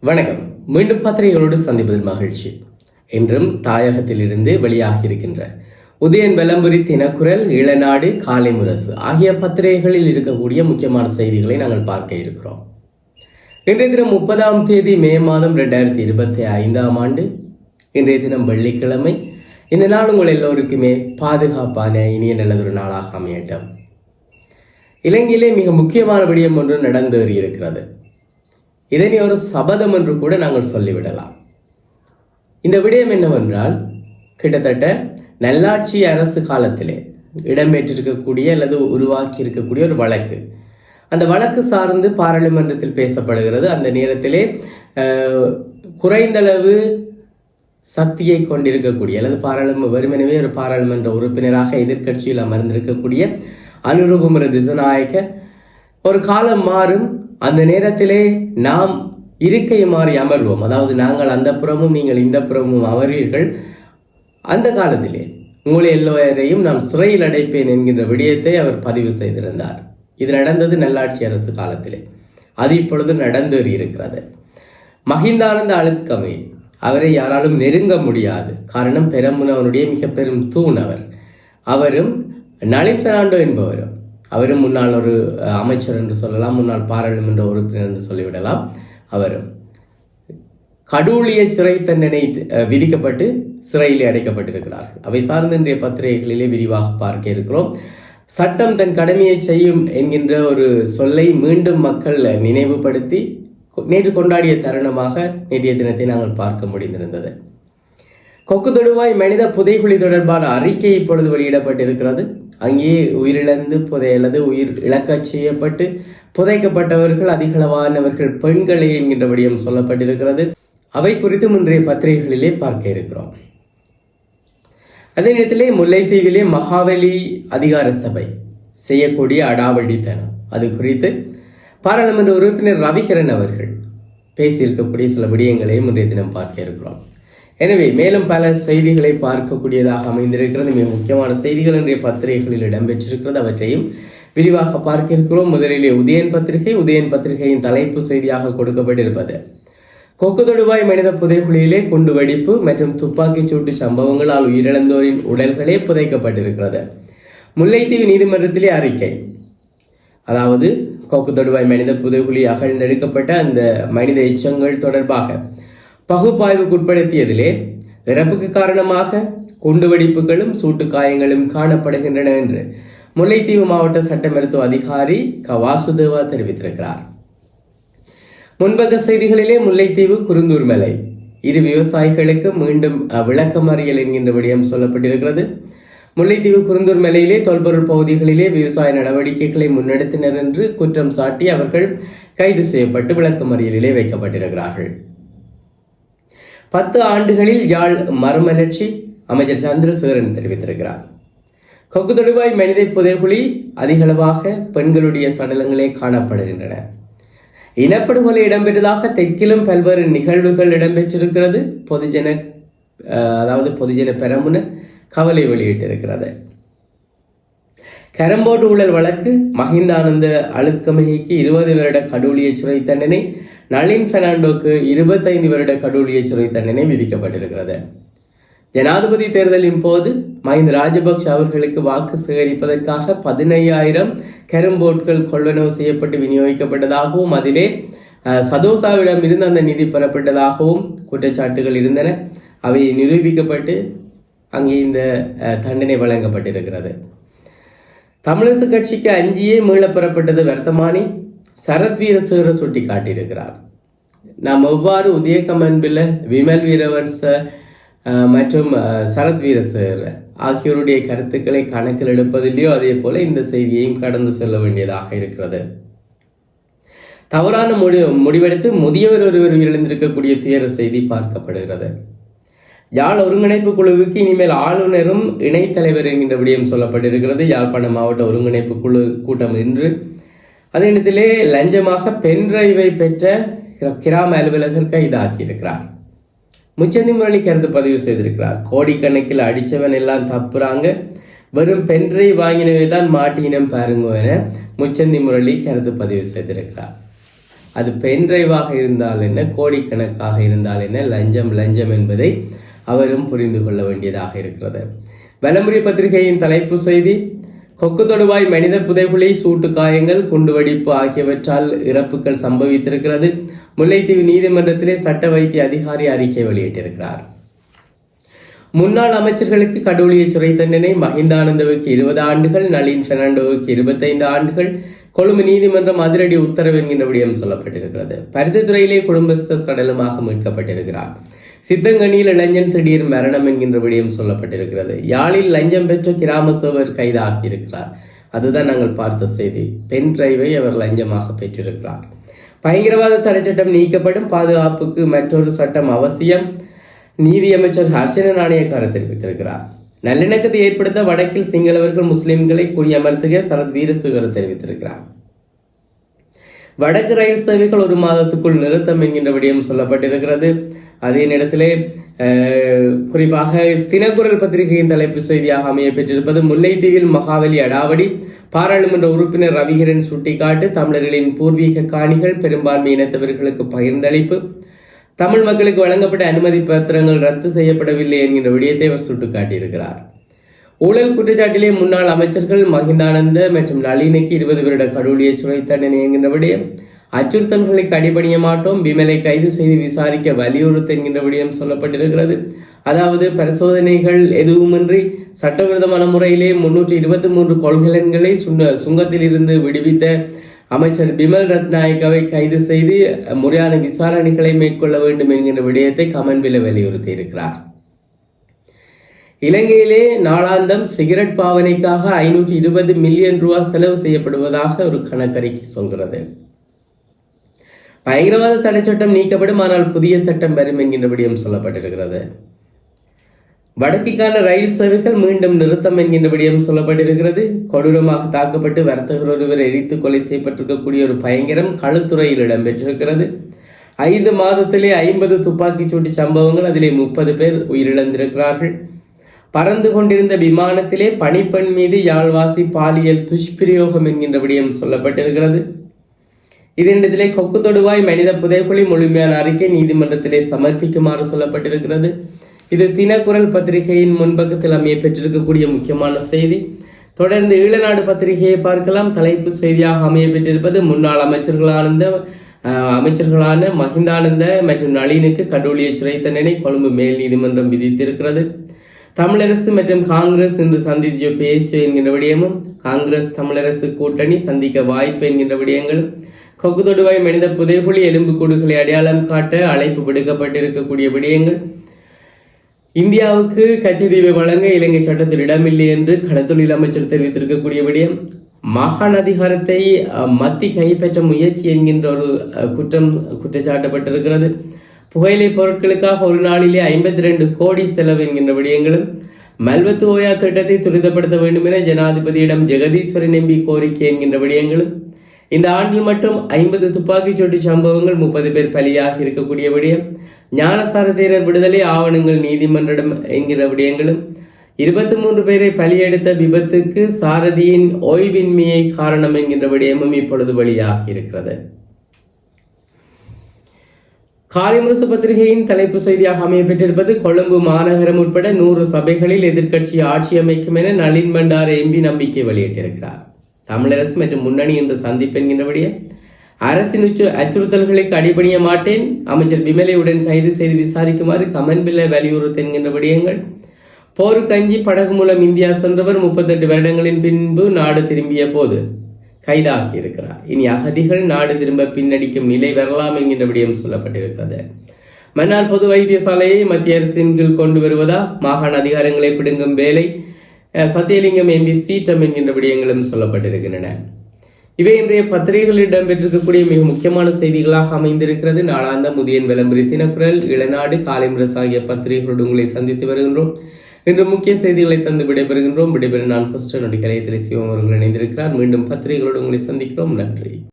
வணக்கம். மீண்டும் பத்திரிகைகளோடு சந்திப்பதில் மகிழ்ச்சி. என்றும் தாயகத்திலிருந்து வெளியாகி இருக்கின்ற உதயன் வெலம்புரி தினக்குரல் இளநாடு காலை முரசு ஆகிய பத்திரிகைகளில் இருக்கக்கூடிய முக்கியமான செய்திகளை நாங்கள் பார்க்க இருக்கிறோம். இன்றைய தினம் முப்பதாம் தேதி மே மாதம் ரெண்டாயிரத்தி இருபத்தி ஐந்தாம் ஆண்டு. இன்றைய தினம் வெள்ளிக்கிழமை. இந்த நாள் உங்கள் எல்லோருக்குமே பாதுகாப்பான இனிய நல்லதொரு நாளாக அமையட்டும். இலங்கையிலே மிக முக்கியமான விடயம் ஒன்று நடந்தேறி இருக்கிறது இதனை ஒரு சபதம் என்று கூட நாங்கள் சொல்லிவிடலாம். இந்த விடயம் என்னவென்றால் கிட்டத்தட்ட நல்லாட்சி அரசு காலத்திலே இடம்பெற்றிருக்கக்கூடிய அல்லது உருவாக்கி இருக்கக்கூடிய ஒரு வழக்கு. அந்த வழக்கு சார்ந்து பாராளுமன்றத்தில் பேசப்படுகிறது. அந்த நேரத்திலே குறைந்தளவு சக்தியை கொண்டிருக்கக்கூடிய அல்லது பாராளுமன்ற வெறுமனவே ஒரு பாராளுமன்ற உறுப்பினராக எதிர்க்கட்சியில் அமர்ந்திருக்கக்கூடிய அனுரகுமர திசநாயக ஒரு காலம் மாறும் அந்த நேரத்திலே நாம் இருக்கை மாறி அமர்வோம். அதாவது நாங்கள் அந்த புறமும் நீங்கள் இந்த புறமும் அமர்வீர்கள். அந்த காலத்திலே உங்களை எல்லோரையும் நாம் சிறையில் அடைப்பேன் என்கின்ற விடயத்தை அவர் பதிவு செய்திருந்தார். இது நடந்தது நல்லாட்சி அரசு காலத்திலே. அது இப்பொழுது நடந்தேறி இருக்கிறது. மஹிந்தானந்த அழுத்கமே அவரை யாராலும் நெருங்க முடியாது. காரணம் பெரமுனவனுடைய மிக பெரும் தூண் அவர். அவரும் நளின் பெர்னாண்டோ என்பவரும். அவரும் முன்னாள் ஒரு அமைச்சர் என்று சொல்லலாம் முன்னாள் பாராளுமன்ற உறுப்பினர் என்று சொல்லிவிடலாம். அவர் கடூழிய சிறை தண்டனை விதிக்கப்பட்டு சிறையிலே அடைக்கப்பட்டிருக்கிறார்கள் அவை சார்ந்த இன்றைய பத்திரிகைகளிலே விரிவாக பார்க்க இருக்கிறோம். சட்டம் தன் கடமையை செய்யும் என்கின்ற ஒரு சொல்லை மீண்டும் மக்கள் நினைவுபடுத்தி நேற்று கொண்டாடிய தருணமாக நேற்றைய தினத்தை நாங்கள் பார்க்க முடிந்திருந்தது. கொக்கு தொடுவாய் மனித புதைகுழி தொடர்பான அறிக்கை இப்பொழுது வெளியிடப்பட்டிருக்கிறது. அங்கே உயிரிழந்து புதையல்லது உயிர் இழக்கச் செய்யப்பட்டு புதைக்கப்பட்டவர்கள் அதிகளவானவர்கள் பெண்களே என்கின்ற விடயம் சொல்லப்பட்டிருக்கிறது. அவை குறித்தும் இன்றைய பத்திரிகைகளிலே பார்க்க இருக்கிறோம். அதே நேரத்திலே முல்லைத்தீவிலே மகாவலி அதிகார சபை செய்யக்கூடிய அடாவடித்தனம். அது குறித்து பாராளுமன்ற உறுப்பினர் ரவிகரன் அவர்கள் பேசியிருக்கக்கூடிய சில விடயங்களையும் இன்றைய தினம் பார்க்க இருக்கிறோம். எனவே மேலும் பல செய்திகளை பார்க்கக்கூடியதாக அமைந்திருக்கிறது. மிக முக்கியமான செய்திகள் இன்றைய பத்திரிகைகளில் இடம்பெற்றிருக்கிறது. அவற்றையும் விரிவாக பார்க்க இருக்கிறோம் முதலிலே உதயன் பத்திரிகை உதயன் பத்திரிகையின் தலைப்பு செய்தியாக கொடுக்கப்பட்டிருப்பது. கொக்கு தொடுவாய் மனித புதைகுழியிலே குண்டு வெடிப்பு மற்றும் துப்பாக்கிச் சூட்டு சம்பவங்களால் உயிரிழந்தோரின் உடல்களே புதைக்கப்பட்டிருக்கிறது. முல்லைத்தீவு நீதிமன்றத்திலே அறிக்கை. அதாவது கொக்கு தொடுவாய் மனித புதைகுழி அகழ்ந்தெடுக்கப்பட்ட அந்த மனித எச்சங்கள் தொடர்பாக பகுப்பாய்வுக்குட்படுத்தியதிலே இறப்புக்கு காரணமாக குண்டுவெடிப்புகளும் சூட்டு காயங்களும் காணப்படுகின்றன என்று முல்லைத்தீவு மாவட்ட சட்ட மருத்துவ அதிகாரி கவாசுதேவா தெரிவித்திருக்கிறார். முன்பக்க செய்திகளிலே முல்லைத்தீவு குருந்தூர் மலை. இரு விவசாயிகளுக்கு மீண்டும் அஹ், விளக்கமறியல் என்கின்ற விடயம் சொல்லப்பட்டிருக்கிறது. முல்லைத்தீவு குருந்தூர் மலையிலே தொல்பொருள் பகுதிகளிலே விவசாய நடவடிக்கைகளை முன்னெடுத்தனர் என்று குற்றம் சாட்டி அவர்கள் கைது செய்யப்பட்டு விளக்கமறியலிலே வைக்கப்பட்டிருக்கிறார்கள். பத்து ஆண்டுகளில் யாழ் மறுமலர்ச்சி அமைச்சர் சந்திரசேகரன் தெரிவித்திருக்கிறார். கொக்கு தொடுவாய் மனித புதைகுழி அதிகளவாக பெண்களுடைய சடலங்களே காணப்படுகின்றன. இனப்படுகொலை இடம்பெற்றதாக தெற்கிலும் பல்வேறு நிகழ்வுகள் இடம்பெற்றிருக்கிறது. பொதுஜன அதாவது பொதுஜன பெரமுன கவலை வெளியிட்டிருக்கிறது. கரம்போடு ஊழல் வழக்கு மஹிந்தானந்த அழுத்கமைக்கு இருபது வருட கடூழிய சிறை தண்டனை நளின் பெர்னாண்டோக்கு இருபத்தைந்து வருட கடூழிய சிறை தண்டனை விதிக்கப்பட்டிருக்கிறது. ஜனாதிபதி தேர்தலின் போது மஹிந்த ராஜபக்ஷ அவர்களுக்கு வாக்கு சேகரிப்பதற்காக பதினையாயிரம் கரும்போட்கள் கொள்வனவு செய்யப்பட்டு விநியோகிக்கப்பட்டதாகவும் அதிலே அஹ், சதோசாவிடம் இருந்து அந்த நிதி பெறப்பட்டதாகவும் குற்றச்சாட்டுகள் இருந்தன. அவை நிரூபிக்கப்பட்டு அங்கே இந்த அஹ், தண்டனை வழங்கப்பட்டிருக்கிறது. தமிழரசு கட்சிக்கு அஞ்சியே மீளப் பெறப்பட்டது வர்த்தமானி சரத் வீரசேகர சுட்டி காட்டியிருக்கிறார் நாம் எவ்வாறு உதயகமன்பில் விமல் வீரவன்ச மற்றும் அஹ், சரத் வீரசேகர் ஆகியோருடைய கருத்துக்களை கணக்கில் எடுப்பதில்லையோ அதே போல இந்த செய்தியையும் கடந்து செல்ல வேண்டியதாக இருக்கிறது. தவறான முடி முடிவெடுத்து முதியவர் ஒருவர் இழந்திருக்கக்கூடிய துயர செய்தி பார்க்கப்படுகிறது. யாழ் ஒருங்கிணைப்பு குழுவுக்கு இனிமேல் ஆளுநரும் இணைத்தலைவர் என்கின்ற விடயம் சொல்லப்பட்டிருக்கிறது. யாழ்ப்பாணம் மாவட்ட ஒருங்கிணைப்பு குழு கூட்டம் இன்று. அதே நேரத்திலே லஞ்சமாக பென் டிரைவை பெற்ற கிராம அலுவலகர் கைதாகியிருக்கிறார். முச்சந்தி முரளி கருத்து பதிவு செய்திருக்கிறார். கோடிக்கணக்கில் அடித்தவன் எல்லாம் தப்புறாங்க. வெறும் பென் டிரைவ் வாங்கினவை தான் மாட்டினம் பாருங்க என முச்சந்தி முரளி கருத்து பதிவு செய்திருக்கிறார். அது பென்ட்ரைவாக இருந்தால் என்ன? கோடிக்கணக்காக இருந்தால் என்ன? லஞ்சம் லஞ்சம் என்பதை அவரும் புரிந்து கொள்ள வேண்டியதாக இருக்கிறது. வலமுறை பத்திரிகையின் தலைப்பு செய்தி கொக்கு தொடுவாய் மனித புதைகுழி சூட்டு காயங்கள் குண்டுவெடிப்பு ஆகியவற்றால் இறப்புகள் சம்பவித்திருக்கிறது. முல்லைத்தீவு நீதிமன்றத்திலே சட்ட வைத்திய அதிகாரி அறிக்கை வெளியிட்டிருக்கிறார். முன்னாள் அமைச்சர்களுக்கு கடவுளிய சிறை தண்டனை மஹிந்தானந்தவுக்கு இருபது ஆண்டுகள் நளின் பெர்னாண்டோவுக்கு இருபத்தைந்து ஆண்டுகள் கொழும்பு நீதிமன்றம் அதிரடி உத்தரவு என்கின்ற விடயம் சொல்லப்பட்டிருக்கிறது. பருத்தித்துறையிலே குடும்பஸ்தர் சடலமாக மீட்கப்பட்டிருக்கிறார். சித்தங்கனியில் இளைஞன் திடீர் மரணம் என்கின்ற விடயம் சொல்லப்பட்டிருக்கிறது. யாழில் லஞ்சம் பெற்ற கிராம சேவர் கைதாகி இருக்கிறார். அதுதான் நாங்கள் பார்த்த செய்தி. பென் டிரைவை அவர் லஞ்சமாக பெற்றிருக்கிறார். பயங்கரவாத தடை சட்டம் நீக்கப்படும். பாதுகாப்புக்கு மற்றொரு சட்டம் அவசியம். நீதியமைச்சர் ஹர்ஷன நாணயக்கார தெரிவித்திருக்கிறார். நல்லிணக்கத்தை ஏற்படுத்த வடக்கில் சிங்களவர்கள் முஸ்லிம்களை குடியமர்த்துக சரத் வீரசுகர் தெரிவித்திருக்கிறார். வடக்கு ரயில் சேவைகள் ஒரு மாதத்துக்குள் நிறுத்தம் என்கின்ற விடயம் சொல்லப்பட்டிருக்கிறது. அதே நேரத்திலே குறிப்பாக தினக்குரல் பத்திரிகையின் தலைப்பு செய்தியாக அமைய பெற்றிருப்பது முல்லைத்தீவில் மகாவலி அடாவடி பாராளுமன்ற உறுப்பினர் ரவிகரன் சுட்டிக்காட்டு தமிழர்களின் பூர்வீக காணிகள் பெரும்பான்மை இனத்தவர்களுக்கு பகிர்ந்தளிப்பு தமிழ் மக்களுக்கு வழங்கப்பட்ட அனுமதி பத்திரங்கள் ரத்து செய்யப்படவில்லை என்கின்ற விடயத்தை அவர் சுட்டிக்காட்டியிருக்கிறார். ஊழல் குற்றச்சாட்டிலே முன்னாள் அமைச்சர்கள் மஹிந்தானந்த மற்றும் நளினிக்கு இருபது வருட கடூழிய சுரை தண்டனை என்கின்ற விடயம் அச்சுறுத்தல்களுக்கு அடிபணிய மாட்டோம். விமலை கைது செய்து விசாரிக்க வலியுறுத்த என்கின்ற விடயம் சொல்லப்பட்டிருக்கிறது. அதாவது பரிசோதனைகள் எதுவுமின்றி சட்டவிரோதமான முறையிலே முன்னூற்றி இருபத்தி மூன்று கொள்கலன்களை சுங்க சுங்கத்தில் இருந்து விடுவித்த அமைச்சர் பிமல் ரத்நாயக்காவை கைது செய்து முறையான விசாரணைகளை மேற்கொள்ள வேண்டும் என்கின்ற விடயத்தை கமன்பில வலியுறுத்தி இருக்கிறார் இலங்கையிலே நாளாந்தம் சிகரெட் பாவனைக்காக ஐநூற்றி இருபது மில்லியன் ரூபாய் செலவு செய்யப்படுவதாக ஒரு கணக்கறிக்கை சொல்கிறது. பயங்கரவாத தடை சட்டம் நீக்கப்படும் ஆனால் புதிய சட்டம் வரும் என்கின்றபடியும் சொல்லப்பட்டிருக்கிறது. வடக்கிற்கான ரயில் சேவைகள் மீண்டும் நிறுத்தம் என்கின்றபடியும் சொல்லப்பட்டிருக்கிறது. கொடூரமாக தாக்கப்பட்டு வர்த்தகர் ஒருவர் எரித்து கொலை செய்யப்பட்டிருக்கக்கூடிய ஒரு பயங்கரம் களுத்துறையில் இடம்பெற்றிருக்கிறது. ஐந்து மாதத்திலே ஐம்பது துப்பாக்கிச் சூட்டு சம்பவங்கள் அதிலே முப்பது பேர் உயிரிழந்திருக்கிறார்கள். பறந்து கொண்டிருந்த விமானத்திலே பனிப்பெண் மீது யாழ்வாசி பாலியல் துஷ்பிரயோகம் என்கின்ற விடயம் சொல்லப்பட்டிருக்கிறது. இதனிடத்திலே கொக்கு தொடுவாய் மனித புதைக்குழி முழுமையான அறிக்கை நீதிமன்றத்திலே சமர்ப்பிக்குமாறு சொல்லப்பட்டிருக்கிறது. இது தினக்குரல் பத்திரிகையின் முன்பக்கத்தில் அமைய பெற்றிருக்கக்கூடிய முக்கியமான செய்தி. தொடர்ந்து ஈழநாடு பத்திரிகையை பார்க்கலாம். தலைப்பு செய்தியாக அமைய பெற்றிருப்பது முன்னாள் அமைச்சர்களான அமைச்சர்களான மஹிந்தானந்த மற்றும் நளினுக்கு கடூழிய சிறை தண்டனை கொழும்பு மேல் நீதிமன்றம் விதித்திருக்கிறது. தமிழரசு மற்றும் காங்கிரஸ் இன்று சந்தித்த பேச்சு என்கின்ற விடயமும் காங்கிரஸ் தமிழரசு கூட்டணி சந்திக்க வாய்ப்பு என்கின்ற விடயங்கள் கொக்கு தொடுவாய் மனித புதைகுழி எலும்பு கூடுகளை அடையாளம் காட்ட அழைப்பு விடுக்கப்பட்டிருக்கக்கூடிய விடயங்கள் இந்தியாவுக்கு கச்சதீவை வழங்க இலங்கை சட்டத்தில் இடமில்லை என்று கடத்தொழில் அமைச்சர் தெரிவித்திருக்கக்கூடிய விடயம் மாகாண அதிகாரத்தை மத்தி கைப்பற்ற முயற்சி என்கின்ற ஒரு குற்றம் குற்றச்சாட்டப்பட்டிருக்கிறது. புகையிலை பொருட்களுக்காக ஒரு நாளிலே ஐம்பத்தி ரெண்டு கோடி செலவு என்கின்ற விடயங்களும் மல்வத்து ஓயா திட்டத்தை துரிதப்படுத்த வேண்டும் என ஜனாதிபதியிடம் ஜெகதீஸ்வரன் எம்பி கோரிக்கை என்கின்ற விடயங்களும் இந்த ஆண்டில் மட்டும் ஐம்பது துப்பாக்கிச் சூட்டு சம்பவங்கள் முப்பது பேர் பலியாக இருக்கக்கூடிய விடயம் ஞானசார தேரர் விடுதலை ஆவணங்கள் நீதிமன்றம் என்கிற விடயங்களும் இருபத்தி மூன்று பேரை பலியெடுத்த விபத்துக்கு சாரதியின் ஓய்வின்மையை காரணம் என்கின்ற விடயமும் இப்பொழுது வழியாக இருக்கிறது. காலிமுரசு பத்திரிகையின் தலைப்பு செய்தியாக அமையப்பெற்றிருப்பது கொழும்பு மாநகரம் உட்பட நூறு சபைகளில் எதிர்க்கட்சி ஆட்சி அமைக்கும் என நளின் பண்டார எம்பி நம்பிக்கை வெளியிட்டிருக்கிறார். தமிழரசு மற்றும் முன்னணி என்று சந்திப்பு என்கின்றபடியே அரசின் உச்ச அச்சுறுத்தல்களுக்கு அடிபணிய மாட்டேன். அமைச்சர் விமலையுடன் கைது செய்து விசாரிக்குமாறு கமன்பில்ல வலியுறுத்த என்கின்ற விடயங்கள். போரு கஞ்சி படகு மூலம் இந்தியா சென்றவர் முப்பத்தெட்டு வருடங்களின் பின்பு நாடு திரும்பிய போது கைதாகி இருக்கிறார். இனி அகதிகள் நாடு திரும்ப பின்னடிக்கும் நிலை வரலாம் என்கின்ற விடயம் சொல்லப்பட்டிருக்கிறது. மன்னார் பொது வைத்தியசாலையை மத்திய அரசின் கீழ் கொண்டு வருவதா? மாகாண அதிகாரங்களை பிடுங்கும் வேலை சத்தியலிங்கம் எம்பி சீட்டம் என்கின்ற விடயங்களும் சொல்லப்பட்டிருக்கின்றன. இவை இன்றைய பத்திரிகைகளில் இடம்பெற்றிருக்கக்கூடிய மிக முக்கியமான செய்திகளாக அமைந்திருக்கிறது. நாளாந்த முதியன் விளம்பரி தினக்குரல் இளநாடு காலை முரசு ஆகிய பத்திரிகைகளோடு உங்களை சந்தித்து வருகின்றோம். இன்று முக்கிய செய்திகளை தந்து விடைபெறுகின்றோம். விடைபெற நான் ஃபர்ஸ்ட் என்னுடைய கலையத்திலே சிவம் அவர்கள் இணைந்திருக்கிறார். மீண்டும் பத்திரிகைகளோடு உங்களை சந்திக்கிறோம். நன்றி.